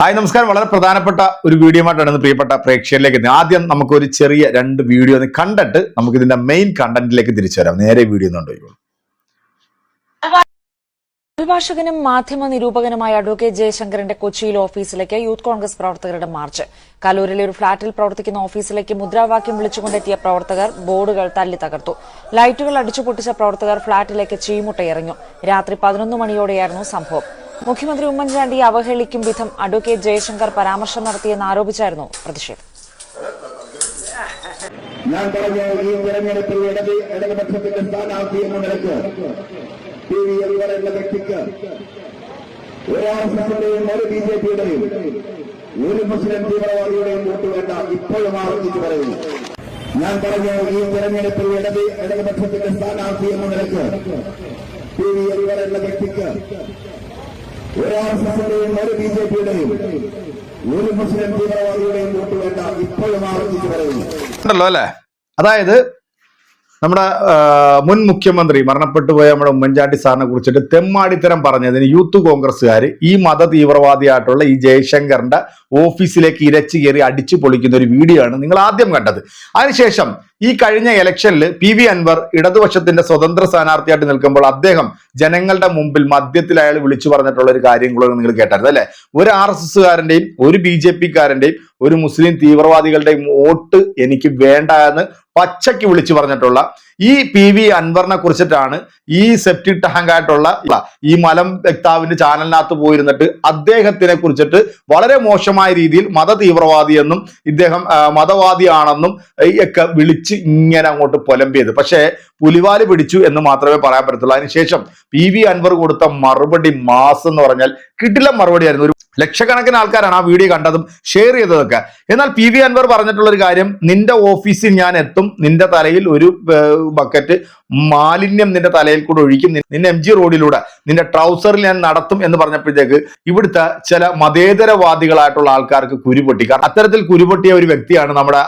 Hi നമസ്കാരം. വളരെ പ്രധാനപ്പെട്ട ഒരു വീഡിയോ ആയിട്ടാണ് പ്രിയപ്പെട്ട പ്രേക്ഷകരിലേക്ക് എത്തുന്നത്. ആദ്യം നമുക്ക് ഒരു ചെറിയ രണ്ട് വീഡിയോ കണ്ടിട്ട് നമുക്ക് ഇതിന്റെ മെയിൻ കണ്ടന്റിലേക്ക് തിരിച്ചു വരാം. നേരെ വീഡിയോ ഒന്നുണ്ടോ അഭിഭാഷകനും മാധ്യമ നിരൂപകനുമായ അഡ്വക്കേറ്റ് ജയശങ്കറിന്റെ കൊച്ചിയിലെ ഓഫീസിലേക്ക് യൂത്ത് കോൺഗ്രസ് പ്രവർത്തകരുടെ മാർച്ച്. കലൂരിലെ ഒരു ഫ്ളാറ്റിൽ പ്രവർത്തിക്കുന്ന ഓഫീസിലേക്ക് മുദ്രാവാക്യം വിളിച്ചുകൊണ്ടെത്തിയ പ്രവർത്തകർ ബോർഡുകൾ തല്ലി തകർത്തു. ലൈറ്റുകൾ അടിച്ചു പൊട്ടിച്ച പ്രവർത്തകർ ഫ്ളാറ്റിലേക്ക് ചീമുട്ടയെറിഞ്ഞു രാത്രി പതിനൊന്ന് മണിയോടെയായിരുന്നു സംഭവം. മുഖ്യമന്ത്രി ഉമ്മൻചാണ്ടിയെ അവഹേളിക്കും വിധം അഡ്വക്കേറ്റ് ജയശങ്കർ പരാമർശം നടത്തിയെന്ന് ആരോപിച്ചായിരുന്നു പ്രതിഷേധം. ഞാൻ പറഞ്ഞു ഈ തെരഞ്ഞെടുപ്പിൽ ഇടത് ഇടതുപക്ഷത്തിന്റെ സ്ഥാനാർത്ഥി എന്ന നിലയ്ക്ക് പി വി അൻവർ എന്ന വ്യക്തിക്ക് ഒരു ആർ ഒരു ബി ജെ പിയുടെയും ഒരു മുസ്ലിം തീവ്രവാദിയുടെയും വോട്ട് വേണ്ട ഇപ്പോഴും ആവർത്തിച്ച് പറയുന്നു. ഞാൻ പറഞ്ഞു ഈ തെരഞ്ഞെടുപ്പിൽ ഇടത് ഇടതുപക്ഷത്തിന്റെ സ്ഥാനാർത്ഥി എന്ന നിലയ്ക്ക് പി വി അൻവർ എന്ന വ്യക്തിക്ക് ഒരു ആർ എസ് എസിന്റെയും ഒരു ബി ജെ പിയുടെയും ഒരു മുസ്ലിം തീവ്രവാദിയുടെയും വോട്ട് വേണ്ട ഇപ്പോഴും ആവർത്തിച്ചു പറയുന്നു. ഉണ്ടല്ലോ അല്ലെ? അതായത് നമ്മുടെ മുൻ മുഖ്യമന്ത്രി മരണപ്പെട്ടു പോയ നമ്മുടെ ഉമ്മൻചാണ്ടി സാറിനെ കുറിച്ചിട്ട് തെമ്മാടിത്തരം പറഞ്ഞതിന് യൂത്ത് കോൺഗ്രസ്സുകാർ ഈ മത തീവ്രവാദിയായിട്ടുള്ള ഈ ജയശങ്കറിന്റെ ഓഫീസിലേക്ക് ഇരച്ചു കയറി അടിച്ചു പൊളിക്കുന്ന ഒരു വീഡിയോ ആണ് നിങ്ങൾ ആദ്യം കണ്ടത്. അതിനുശേഷം ഈ കഴിഞ്ഞ ഇലക്ഷനിൽ പി വി അൻവർ ഇടതുപക്ഷത്തിന്റെ സ്വതന്ത്ര സ്ഥാനാർത്ഥിയായിട്ട് നിൽക്കുമ്പോൾ അദ്ദേഹം ജനങ്ങളുടെ മുമ്പിൽ മധ്യത്തിൽ അയാൾ വിളിച്ചു പറഞ്ഞിട്ടുള്ള ഒരു കാര്യം കൂടെ നിങ്ങൾ കേട്ടായിരുന്നു അല്ലെ? ഒരു ആർ എസ് എസ്സുകാരന്റെയും ഒരു ബി ജെ പിക്കാരന്റെയും ഒരു മുസ്ലിം തീവ്രവാദികളുടെയും വോട്ട് എനിക്ക് വേണ്ട എന്ന് പച്ചയ്ക്ക് വിളിച്ചു പറഞ്ഞിട്ടുള്ള ഈ പി വി അൻവറിനെ കുറിച്ചിട്ടാണ് ഈ സെപ്റ്റി ടാങ്കായിട്ടുള്ള ഈ മലം വ്യക്താവിന്റെ ചാനലിനകത്ത് പോയിരുന്നിട്ട് അദ്ദേഹത്തിനെ കുറിച്ചിട്ട് വളരെ മോശമായ രീതിയിൽ മത തീവ്രവാദിയെന്നും ഇദ്ദേഹം മതവാദിയാണെന്നും ഒക്കെ വിളിച്ച് ഇങ്ങനെ അങ്ങോട്ട് പൊലമ്പിയത്. പക്ഷേ പുലിവാൽ പിടിച്ചു എന്ന് മാത്രമേ പറയാൻ പറ്റത്തുള്ളൂ. അതിനുശേഷം പി വി അൻവർ കൊടുത്ത മറുപടി മാസ് എന്ന് പറഞ്ഞാൽ കിട്ടില്ല മറുപടി ആയിരുന്നു. ഒരു ലക്ഷക്കണക്കിന് ആൾക്കാരാണ് ആ വീഡിയോ കണ്ടതും ഷെയർ ചെയ്തതൊക്കെ. എന്നാൽ പി വി അൻവർ പറഞ്ഞിട്ടുള്ള ഒരു കാര്യം നിന്റെ ഓഫീസിൽ ഞാൻ എത്തും നിന്റെ തലയിൽ ഒരു ബക്കറ്റ് മാലിന്യം നിന്റെ തലയിൽ കൂടെ ഒഴിക്കും നിന്റെ എം ജി റോഡിലൂടെ നിന്റെ ട്രൗസറിൽ ഞാൻ നടത്തും എന്ന് പറഞ്ഞപ്പോഴത്തേക്ക് ഇവിടുത്തെ ചില മതേതരവാദികളായിട്ടുള്ള ആൾക്കാർക്ക് കുരുപൊട്ടി കാരണം അത്തരത്തിൽ കുരുപൊട്ടിയ ഒരു വ്യക്തിയാണ് നമ്മുടെ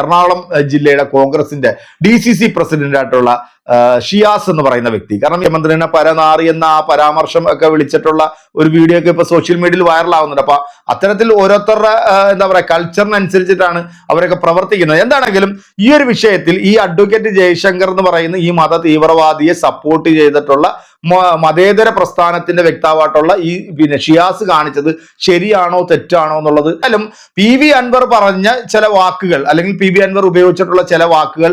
എറണാകുളം ജില്ലയുടെ കോൺഗ്രസിന്റെ ഡി സി സി പ്രസിഡന്റ് ആ, ഷിയാസ് എന്ന് പറയുന്ന വ്യക്തി. കാരണം മുഖ്യമന്ത്രിനെ പരനാറി എന്ന ആ പരാമർശം ഒക്കെ വിളിച്ചിട്ടുള്ള ഒരു വീഡിയോ ഒക്കെ ഇപ്പൊ സോഷ്യൽ മീഡിയയിൽ വൈറലാവുന്നുണ്ട് അപ്പൊ അത്തരത്തിൽ ഓരോരുത്തരുടെ എന്താ പറയുക കൾച്ചറിനനുസരിച്ചിട്ടാണ് അവരൊക്കെ പ്രവർത്തിക്കുന്നത്. എന്താണെങ്കിലും ഈ ഒരു വിഷയത്തിൽ ഈ അഡ്വക്കേറ്റ് ജയശങ്കർ എന്ന് പറയുന്ന ഈ മത തീവ്രവാദിയെ സപ്പോർട്ട് ചെയ്തിട്ടുള്ള മതേതര പ്രസ്ഥാനത്തിന്റെ വ്യക്താവായിട്ടുള്ള ഈ പിന്നെ ഷിയാസ് കാണിച്ചത് ശരിയാണോ തെറ്റാണോ എന്നുള്ളത്. അല്ലും പി വി അൻവർ പറഞ്ഞ ചില വാക്കുകൾ അല്ലെങ്കിൽ പി വി അൻവർ ഉപയോഗിച്ചിട്ടുള്ള ചില വാക്കുകൾ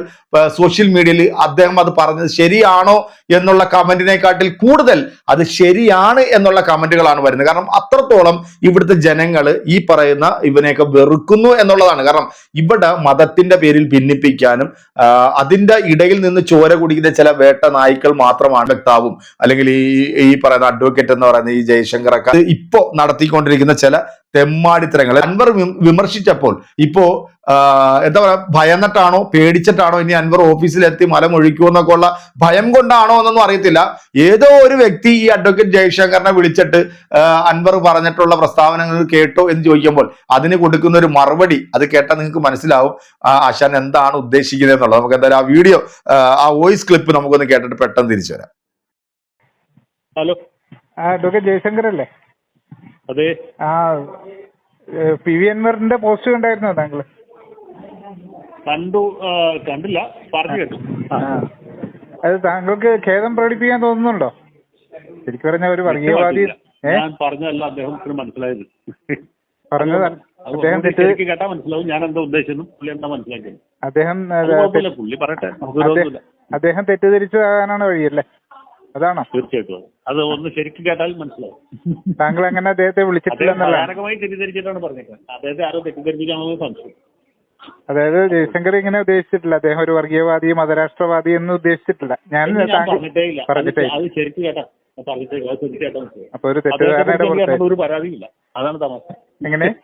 സോഷ്യൽ മീഡിയയിൽ അദ്ദേഹം അത് പറഞ്ഞത് ശരിയാണോ എന്നുള്ള കമന്റിനെക്കാട്ടിൽ കൂടുതൽ അത് ശരിയാണ് എന്നുള്ള കമന്റുകളാണ് വരുന്നത്. കാരണം അത്രത്തോളം ഇവിടുത്തെ ജനങ്ങൾ ഈ പറയുന്ന ഇവനെയൊക്കെ വെറുക്കുന്നു എന്നുള്ളതാണ്. കാരണം ഇവിടെ മതത്തിന്റെ പേരിൽ ഭിന്നിപ്പിക്കാനും അതിന്റെ ഇടയിൽ നിന്ന് ചോര കുടിക്കുന്ന ചില വേട്ട നായ്ക്കൾ മാത്രമാണ് വ്യക്താവും. അല്ലെങ്കിൽ ഈ ഈ പറയുന്ന അഡ്വക്കേറ്റ് എന്ന് പറയുന്ന ഈ ജയശങ്കറൊക്കെ ഇപ്പോ നടത്തിക്കൊണ്ടിരിക്കുന്ന ചില തെമ്മാടിത്തരങ്ങൾ. അൻവർ വിമർശിച്ചപ്പോൾ ഇപ്പോ എന്താ പറയാ ഭയന്നിട്ടാണോ പേടിച്ചിട്ടാണോ ഇനി അൻവർ ഓഫീസിലെത്തി മലം ഒഴിക്കുമോ എന്നൊക്കെ ഉള്ള ഭയം കൊണ്ടാണോ എന്നൊന്നും അറിയത്തില്ല. ഏതോ ഒരു വ്യക്തി ഈ അഡ്വക്കേറ്റ് ജയശങ്കറിനെ വിളിച്ചിട്ട് അൻവർ പറഞ്ഞിട്ടുള്ള പ്രസ്താവനകൾ കേട്ടോ എന്ന് ചോദിക്കുമ്പോൾ അതിന് കൊടുക്കുന്ന ഒരു മറുപടി അത് കേട്ടാൽ നിങ്ങൾക്ക് മനസ്സിലാവും. ആശാൻ എന്താണ് ഉദ്ദേശിക്കുന്നത് എന്നുള്ളത്. നമുക്ക് എന്തായാലും ആ വീഡിയോ ആ വോയിസ് ക്ലിപ്പ് നമുക്കൊന്ന് കേട്ടിട്ട് പെട്ടെന്ന് തിരിച്ചു വരാം. ഹലോ. ആ അഡ്വക്കേറ്റ് ജയശങ്കർ അല്ലേ അതെ. ആ പി വി അൻവറിന്റെ പോസ്റ്റ് കണ്ടായിരുന്നോ താങ്കൾ കണ്ടു കണ്ടില്ല. പറഞ്ഞു കേട്ടു. അത് താങ്കൾക്ക് ഖേദം പ്രകടിപ്പിക്കാൻ തോന്നുന്നുണ്ടോ? ശരിക്കും പറഞ്ഞ ഒരു വർഗീയവാദി ഞാൻ പറഞ്ഞതല്ല അദ്ദേഹത്തിന് മനസ്സിലായത്. പറഞ്ഞത്. അദ്ദേഹം കേട്ടാ മനസ്സിലാവും. ഞാൻ എന്താ ഉദ്ദേശിച്ചെന്നും പുള്ളി എന്താ മനസ്സിലാക്കിയത്? അദ്ദേഹം പുള്ളി പറയട്ടെ. അദ്ദേഹം തെറ്റിദ്ധരിച്ചതാകാനാണ് വഴിയല്ലേ? അതാണോ? തീർച്ചയായിട്ടും. അത്. ഒന്ന് ശരിക്കും കേട്ടാൽ മനസ്സിലാവും. താങ്കൾ അങ്ങനെ അദ്ദേഹത്തെ വിളിച്ചിട്ടില്ല അദ്ദേഹം എന്നുള്ളതാണ്. ഭയാനകമായി തെറ്റിദ്ധരിച്ചിട്ടാണ് പറഞ്ഞേക്കുന്നത്. അദ്ദേഹത്തെ ആരോ തെറ്റിദ്ധരിപ്പിക്കാണെന്ന് സംശയം. അതായത് ജയശങ്കർ ഇങ്ങനെ ഉദ്ദേശിച്ചിട്ടില്ല. അദ്ദേഹം ഒരു വർഗീയവാദി മതരാഷ്ട്രവാദി എന്ന് ഉദ്ദേശിച്ചിട്ടില്ല. ഞാൻ പറഞ്ഞിട്ടേ അത് ശരിക്കും കേട്ടാ. അപ്പൊ ഒരു തെറ്റുകാരനെ ഒരു പരാതിയില്ല. അതാണ് തമാശ. എങ്ങനെ?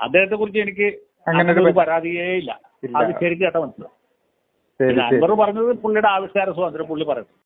അദ്ദേഹത്തെ കുറിച്ച് എനിക്ക് അങ്ങനെ ഒരു പരാതിയേ ഇല്ല. അത് ശരിക്കും കേട്ടാ മനസ്സിലാവും പറഞ്ഞത് പുള്ളിയുടെ ആവിഷ്കാര സ്വാതന്ത്ര്യം പുള്ളി പറയുന്നു.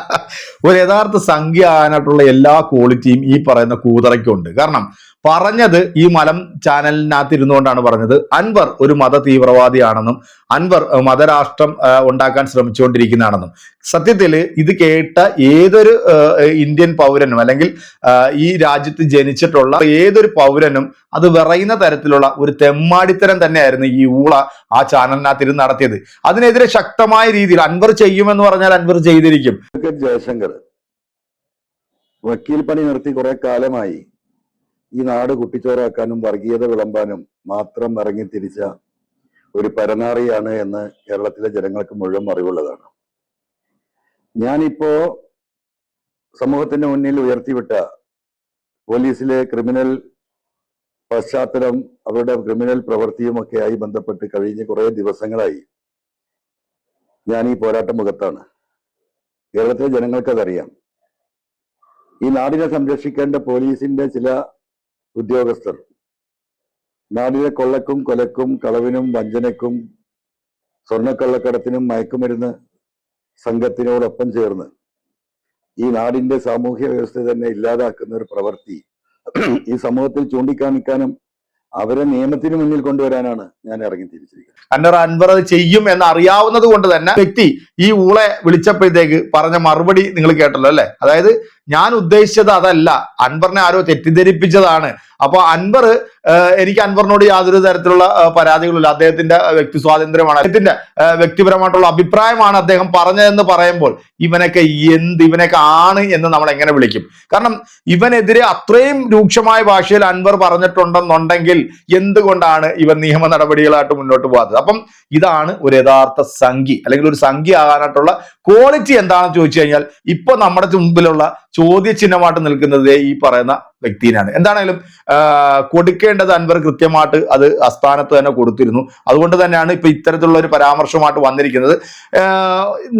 ഒരു യഥാർത്ഥ സംഖ്യ എല്ലാ ക്വാളിറ്റിയും ഈ പറയുന്ന കൂതറയ്ക്കുണ്ട്. കാരണം പറഞ്ഞത് ഈ മലം ചാനലിനകത്ത് ഇരുന്നുകൊണ്ടാണ് പറഞ്ഞത്. അൻവർ ഒരു മത തീവ്രവാദിയാണെന്നും അൻവർ മതരാഷ്ട്രം ഉണ്ടാക്കാൻ ശ്രമിച്ചുകൊണ്ടിരിക്കുന്നതാണെന്നും. സത്യത്തിൽ ഇത് കേട്ട ഏതൊരു ഇന്ത്യൻ പൗരനും അല്ലെങ്കിൽ ഈ രാജ്യത്ത് ജനിച്ചിട്ടുള്ള ഏതൊരു പൗരനും അത് വിറയുന്ന തരത്തിലുള്ള ഒരു തെമ്മാടിത്തരം തന്നെയായിരുന്നു ഈ ഊള ആ ചാനലിനകത്ത് ഇരുന്ന് നടത്തിയത്. അതിനെതിരെ ശക്തമായ രീതിയിൽ അൻവർ ചെയ്യുമെന്ന് പറഞ്ഞാൽ അൻവർ ചെയ്തിരിക്കും. ജയശങ്കർ. വക്കീൽ പണി നിർത്തി കുറെ കാലമായി. ഈ നാട് കുട്ടിച്ചോറാക്കാനും വർഗീയത വിളമ്പാനും മാത്രം ഇറങ്ങി തിരിച്ച ഒരു പരനാറിയാണ് എന്ന് കേരളത്തിലെ ജനങ്ങൾക്ക് മുഴുവൻ അറിവുള്ളതാണ്. ഞാനിപ്പോ സമൂഹത്തിന്റെ മുന്നിൽ ഉയർത്തിവിട്ട പോലീസിലെ ക്രിമിനൽ പശ്ചാത്തലം അവരുടെ ക്രിമിനൽ പ്രവൃത്തിയുമൊക്കെയായി ബന്ധപ്പെട്ട് കഴിഞ്ഞ കുറെ ദിവസങ്ങളായി ഞാൻ ഈ പോരാട്ട മുഖത്താണ്. കേരളത്തിലെ ജനങ്ങൾക്കതറിയാം ഈ നാടിനെ സംരക്ഷിക്കേണ്ട പോലീസിന്റെ ചില ഉദ്യോഗസ്ഥർ നാടിനെ കൊള്ളക്കും കൊലക്കും കളവിനും വഞ്ചനക്കും സ്വർണക്കള്ളക്കടത്തിനും മയക്കുമരുന്ന് സംഘത്തിനോടൊപ്പം ചേർന്ന് ഈ നാടിന്റെ സാമൂഹ്യ വ്യവസ്ഥ തന്നെ ഇല്ലാതാക്കുന്ന ഒരു പ്രവൃത്തി ഈ സമൂഹത്തിൽ ചൂണ്ടിക്കാണിക്കാനും അവരെ നിയമത്തിന് മുന്നിൽ കൊണ്ടുവരാനാണ് ഞാൻ ഇറങ്ങി തിരിച്ചിരിക്കുന്നത്. അന്നർ അൻവർ അത് ചെയ്യും എന്ന് അറിയാവുന്നത് കൊണ്ട് തന്നെ വ്യക്തി ഈ ഊളെ വിളിച്ചപ്പോഴത്തേക്ക് പറഞ്ഞ മറുപടി നിങ്ങൾ കേട്ടല്ലോ അല്ലെ? അതായത് ഞാൻ ഉദ്ദേശിച്ചത് അതല്ല. അൻവറിനെ ആരോ തെറ്റിദ്ധരിപ്പിച്ചതാണ്. അപ്പൊ അൻവർ എനിക്ക് അൻവറിനോട് യാതൊരു തരത്തിലുള്ള പരാതികളില്ല അദ്ദേഹത്തിന്റെ വ്യക്തി സ്വാതന്ത്ര്യമാണ്. അദ്ദേഹത്തിന്റെ വ്യക്തിപരമായിട്ടുള്ള അഭിപ്രായമാണ് അദ്ദേഹം പറഞ്ഞതെന്ന് പറയുമ്പോൾ ഇവനൊക്കെ എന്ത് ഇവനൊക്കെ ആണ് എന്ന് നമ്മൾ എങ്ങനെ വിളിക്കും? കാരണം ഇവനെതിരെ അത്രയും രൂക്ഷമായ ഭാഷയിൽ അൻവർ പറഞ്ഞിട്ടുണ്ടെന്നുണ്ടെങ്കിൽ എന്തുകൊണ്ടാണ് ഇവൻ നിയമ നടപടികളായിട്ട് മുന്നോട്ട് പോകാത്തത്? അപ്പം ഇതാണ് ഒരു യഥാർത്ഥ സംഖ്യ. അല്ലെങ്കിൽ ഒരു സംഖ്യ ആകാനായിട്ടുള്ള ക്വാളിറ്റി എന്താണെന്ന് ചോദിച്ചു കഴിഞ്ഞാൽ ഇപ്പൊ നമ്മുടെ മുമ്പിലുള്ള ചോദ്യചിഹ്നമായിട്ട് നിൽക്കുന്നത് ഈ പറയുന്ന വ്യക്തിനാണ്. എന്താണെങ്കിലും കൊടുക്കേണ്ടത് അൻവർ കൃത്യമായിട്ട് അത് അസ്ഥാനത്ത് തന്നെ കൊടുത്തിരുന്നു. അതുകൊണ്ട് തന്നെയാണ് ഇപ്പൊ ഇത്തരത്തിലുള്ള ഒരു പരാമർശമായിട്ട് വന്നിരിക്കുന്നത്.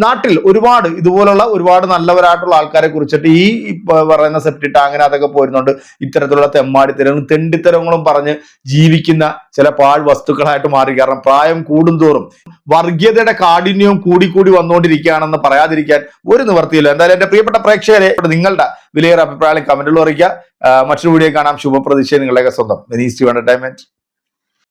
നാട്ടിൽ ഒരുപാട് ഇതുപോലുള്ള ഒരുപാട് നല്ലവരായിട്ടുള്ള ആൾക്കാരെ കുറിച്ചിട്ട് ഈ പറയുന്ന സെപ്റ്റി അതൊക്കെ പോരുന്നുണ്ട്. ഇത്തരത്തിലുള്ള തെമ്മാടിത്തരങ്ങളും തെണ്ടിത്തരങ്ങളും പറഞ്ഞ് ജീവിക്കുന്ന ചില പാഴ് വസ്തുക്കളായിട്ട് മാറി. കാരണം പ്രായം കൂടുന്തോറും വർഗീയതയുടെ കാഠിന്യവും കൂടിക്കൂടി കൂടി വന്നുകൊണ്ടിരിക്കുകയാണെന്ന് പറയാതിരിക്കാൻ ഒരു നിവർത്തിയില്ല എന്തായാലും എന്റെ പ്രിയപ്പെട്ട പ്രേക്ഷകരെ നിങ്ങളുടെ വിലയേറെ അഭിപ്രായങ്ങളും കമന്റുകൾ അറിയിക്കുക. മറ്റൊരു വീഡിയോ കാണാം. ശുഭപ്രതീക്ഷ. നിങ്ങളുടെയൊക്കെ സ്വന്തം. Venice entertainment